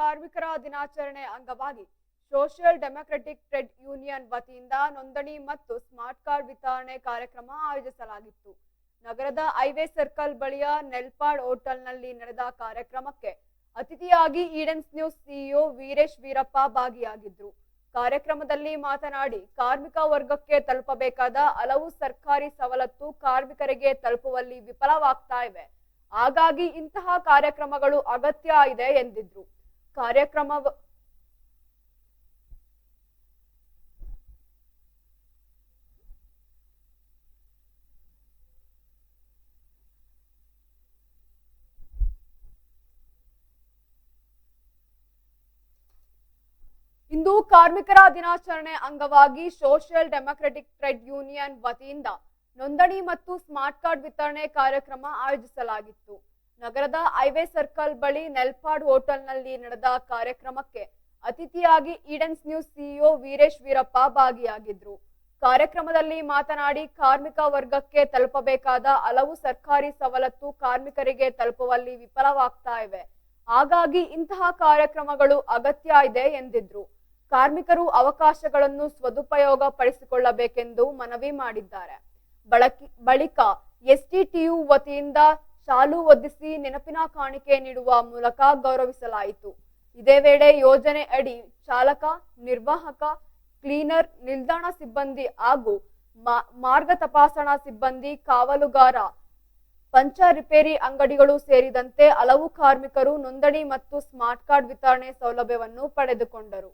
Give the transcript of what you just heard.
ಕಾರ್ಮಿಕರ ದಿನಾಚರಣೆ ಅಂಗವಾಗಿ ಸೋಷಿಯಲ್ ಡೆಮೊಕ್ರೆಟಿಕ್ ಟ್ರೆಡ್ ಯೂನಿಯನ್ ವತಿಯಿಂದ ನೋಂದಣಿ ಮತ್ತು ಸ್ಮಾರ್ಟ್ ಕಾರ್ಡ್ ವಿತರಣೆ ಕಾರ್ಯಕ್ರಮ ಆಯೋಜಿಸಲಾಗಿತ್ತು. ನಗರದ ಹೈವೇ ಸರ್ಕಲ್ ಬಳಿಯ ನೆಲ್ಪಾಡ್ ಹೋಟೆಲ್ನಲ್ಲಿ ನಡೆದ ಕಾರ್ಯಕ್ರಮಕ್ಕೆ ಅತಿಥಿಯಾಗಿ Edens news CEO Veeresh Veerappa ಭಾಗಿಯಾಗಿದ್ರು. ಕಾರ್ಯಕ್ರಮದಲ್ಲಿ ಮಾತನಾಡಿ, ಕಾರ್ಮಿಕ ವರ್ಗಕ್ಕೆ ತಲುಪಬೇಕಾದ ಹಲವು ಸರ್ಕಾರಿ ಸವಲತ್ತು ಕಾರ್ಮಿಕರಿಗೆ ತಲುಪುವಲ್ಲಿ ವಿಫಲವಾಗ್ತಾ ಇವೆ. ಹಾಗಾಗಿ ಇಂತಹ ಕಾರ್ಯಕ್ರಮಗಳು ಅಗತ್ಯ ಇದೆ ಎಂದಿದ್ರು. ಕಾರ್ಯಕ್ರಮ ಇಂದು ಕಾರ್ಮಿಕರ ದಿನಾಚರಣೆ ಅಂಗವಾಗಿ ಸೋಷಿಯಲ್ ಡೆಮೊಕ್ರೆಟಿಕ್ ಟ್ರೇಡ್ ಯೂನಿಯನ್ ವತಿಯಿಂದ ನೋಂದಣಿ ಮತ್ತು ಸ್ಮಾರ್ಟ್ ಕಾರ್ಡ್ ವಿತರಣೆ ಕಾರ್ಯಕ್ರಮ ಆಯೋಜಿಸಲಾಗಿತ್ತು. ನಗರದ ಹೈವೇ ಸರ್ಕಲ್ ಬಳಿ ನೆಲ್ಪಾಡ್ ಹೋಟೆಲ್ನಲ್ಲಿ ನಡೆದ ಕಾರ್ಯಕ್ರಮಕ್ಕೆ ಅತಿಥಿಯಾಗಿ Edens news CEO Veeresh Veerappa ಭಾಗಿಯಾಗಿದ್ರು. ಕಾರ್ಯಕ್ರಮದಲ್ಲಿ ಮಾತನಾಡಿ ಕಾರ್ಮಿಕ ವರ್ಗಕ್ಕೆ ತಲುಪಬೇಕಾದ ಹಲವು ಸರ್ಕಾರಿ ಸವಲತ್ತು ಕಾರ್ಮಿಕರಿಗೆ ತಲುಪುವಲ್ಲಿ ವಿಫಲವಾಗ್ತಾ ಇವೆ. ಹಾಗಾಗಿ ಇಂತಹ ಕಾರ್ಯಕ್ರಮಗಳು ಅಗತ್ಯ ಇದೆ ಎಂದಿದ್ರು. ಕಾರ್ಮಿಕರು ಅವಕಾಶಗಳನ್ನು ಸದುಪಯೋಗ ಪಡಿಸಿಕೊಳ್ಳಬೇಕೆಂದು ಮನವಿ ಮಾಡಿದ್ದಾರೆ. ಬಳಕಿ, ಬಳಿಕ ಎಸ್ಟಿಟಿಯು ವತಿಯಿಂದ ಶಾಲು ಒದ್ದಿಸಿ ನೆನಪಿನ ಕಾಣಿಕೆ ನೀಡುವ ಮೂಲಕ ಗೌರವಿಸಲಾಯಿತು. ಇದೇ ವೇಳೆ ಯೋಜನೆ ಅಡಿ ಚಾಲಕ, ನಿರ್ವಾಹಕ, ಕ್ಲೀನರ್, ನಿಲ್ದಾಣ ಸಿಬ್ಬಂದಿ ಹಾಗೂ ಮಾರ್ಗ ತಪಾಸಣಾ ಸಿಬ್ಬಂದಿ, ಕಾವಲುಗಾರ, ಪಂಚ ರಿಪೇರಿ ಅಂಗಡಿಗಳು ಸೇರಿದಂತೆ ಹಲವು ಕಾರ್ಮಿಕರು ನೋಂದಣಿ ಮತ್ತು ಸ್ಮಾರ್ಟ್ ಕಾರ್ಡ್ ವಿತರಣೆ ಸೌಲಭ್ಯವನ್ನು ಪಡೆದುಕೊಂಡರು.